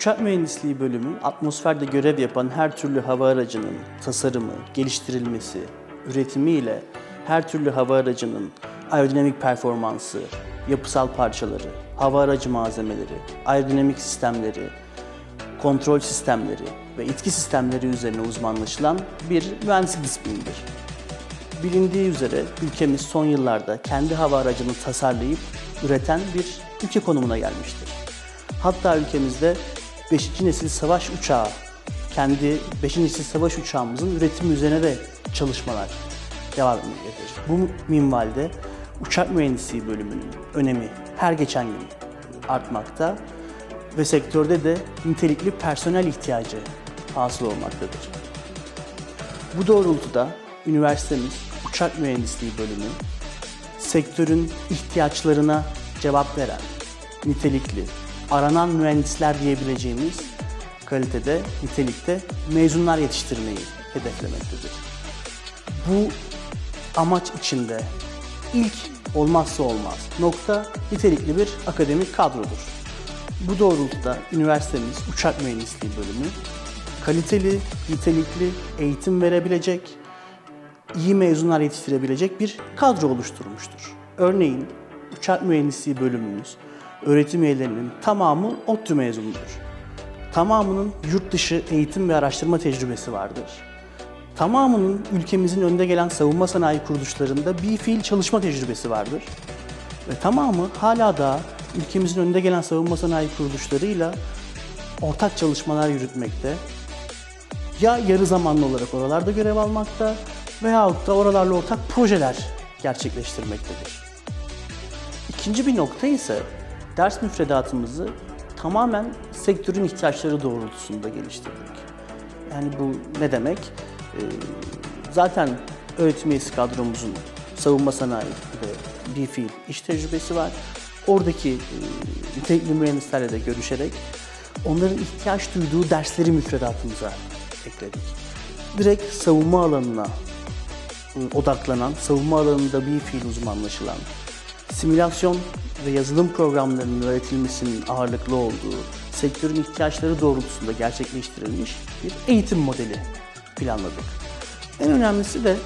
Uçak mühendisliği bölümü atmosferde görev yapan her türlü hava aracının tasarımı, geliştirilmesi, üretimiyle her türlü hava aracının aerodinamik performansı, yapısal parçaları, hava aracı malzemeleri, aerodinamik sistemleri, kontrol sistemleri ve itki sistemleri üzerine uzmanlaşılan bir mühendislik disiplinidir. Bilindiği üzere ülkemiz son yıllarda kendi hava aracını tasarlayıp üreten bir ülke konumuna gelmiştir. Hatta ülkemizde 5. nesil savaş uçağı, kendi 5. nesil savaş uçağımızın üretimi üzerine de çalışmalar devam etmektedir. Bu minvalde uçak mühendisliği bölümünün önemi her geçen gün artmakta ve sektörde de nitelikli personel ihtiyacı hasıl olmaktadır. Bu doğrultuda üniversitemiz uçak mühendisliği bölümü sektörün ihtiyaçlarına cevap veren, nitelikli, aranan mühendisler diyebileceğimiz kalitede, nitelikte mezunlar yetiştirmeyi hedeflemektedir. Bu amaç içinde ilk olmazsa olmaz nokta nitelikli bir akademik kadrodur. Bu doğrultuda üniversitemiz uçak mühendisliği bölümü kaliteli, nitelikli eğitim verebilecek, iyi mezunlar yetiştirebilecek bir kadro oluşturmuştur. Örneğin uçak mühendisliği bölümümüz öğretim üyelerinin tamamı ODTÜ mezunudur. Tamamının yurt dışı eğitim ve araştırma tecrübesi vardır. Tamamının ülkemizin önde gelen savunma sanayi kuruluşlarında bir fiil çalışma tecrübesi vardır. Ve tamamı hala da ülkemizin önde gelen savunma sanayi kuruluşlarıyla ortak çalışmalar yürütmekte. Ya yarı zamanlı olarak oralarda görev almakta veyahut da oralarla ortak projeler gerçekleştirmektedir. İkinci bir nokta ise ders müfredatımızı tamamen sektörün ihtiyaçları doğrultusunda geliştirdik. Yani bu ne demek? Ee, zaten öğretim üyesi kadromuzun savunma sanayi ve bir fiil iş tecrübesi var. Oradaki e, nitelikli mühendislerle de görüşerek onların ihtiyaç duyduğu dersleri müfredatımıza ekledik. Direkt savunma alanına e, odaklanan, savunma alanında bir fiil uzmanlaşılan, simülasyon ve yazılım programlarının öğretilmesinin ağırlıklı olduğu, sektörün ihtiyaçları doğrultusunda gerçekleştirilmiş bir eğitim modeli planladık. En önemlisi de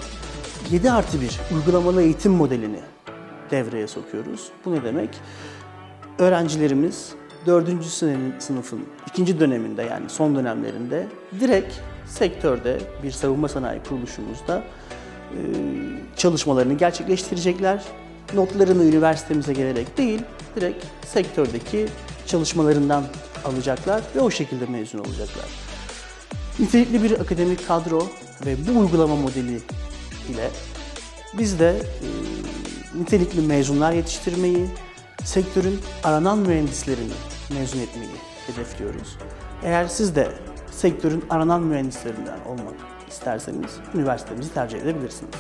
7 artı 1 uygulamalı eğitim modelini devreye sokuyoruz. Bu ne demek? Öğrencilerimiz 4. sınıfın ikinci döneminde yani son dönemlerinde direkt sektörde bir savunma sanayi kuruluşumuzda çalışmalarını gerçekleştirecekler. Notlarını üniversitemize gelerek değil, direkt sektördeki çalışmalarından alacaklar ve o şekilde mezun olacaklar. Nitelikli bir akademik kadro ve bu uygulama modeli ile biz de e, nitelikli mezunlar yetiştirmeyi, sektörün aranan mühendislerini mezun etmeyi hedefliyoruz. Eğer siz de sektörün aranan mühendislerinden olmak isterseniz üniversitemizi tercih edebilirsiniz.